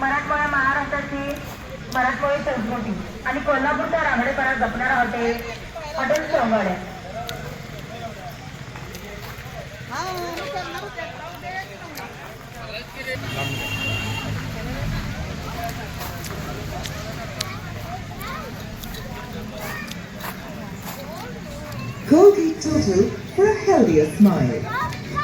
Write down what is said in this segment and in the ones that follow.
मराठवाडा महाराष्ट्राची मराठवाडी संस्कृती आणि कोल्हापूरच्या रांगडेपणा जपणारा hotel hotel Songadya Colgate Total for a healthier smile.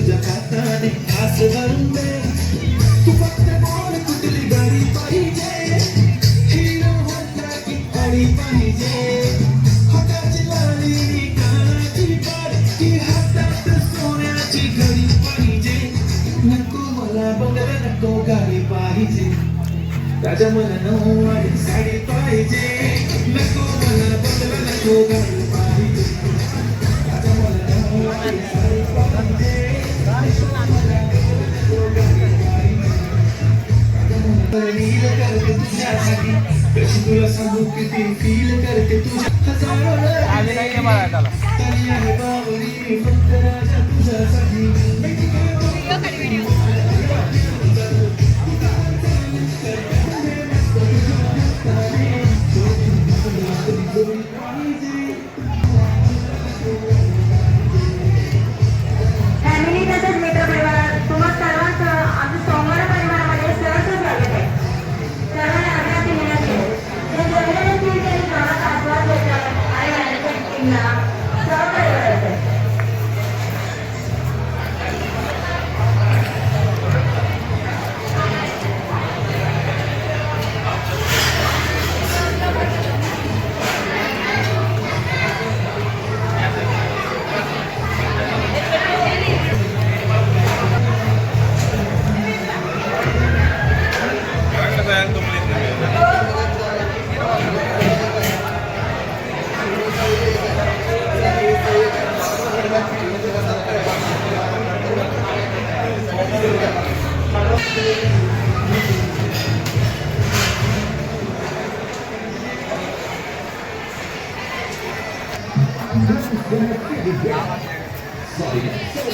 तुझ्या भरून दे तू फक्त बोल कुठली गाडी पाहिजे. हिरो होता की गाडी पाहिजे हाताची लाली कानाची बाड की नको मला नको गाडी पाहिजे राजा साडी नको मला नको गाडी नील करते तुझ्यासाठी. कशी तुला सांगू किती फील करते तुझ्या हजारो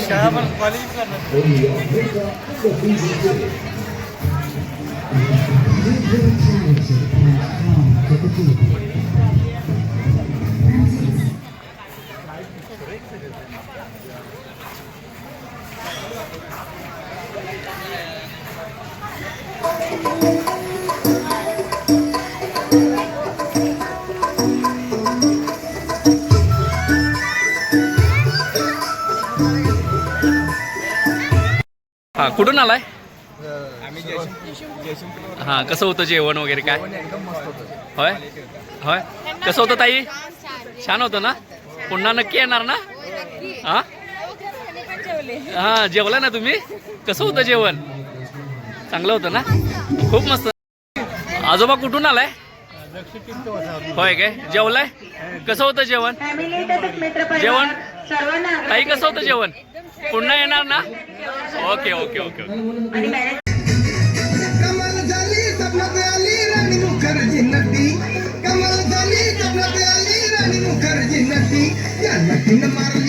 Şaban Balıklar. Thank you. हा कुठून आलाय? हा कसं होतं जेवण वगैरे काय? होय? होय? कसं होतं ताई? छान होतं ना? पुन्हा नक्की येणार ना? हा? हा जेवला ना तुम्ही? कसं होतं जेवण? चांगलं होतं ना? खूप मस्त. आजोबा कुठून आलाय? होय काय? जेवलाय? कसं होतं जेवण? जेवण? सर्वांना ताई कसं होतं जेवण? पुन्हा येणार ना? Okay okay okay okay. Mukherjee नदी या नदीनं मारली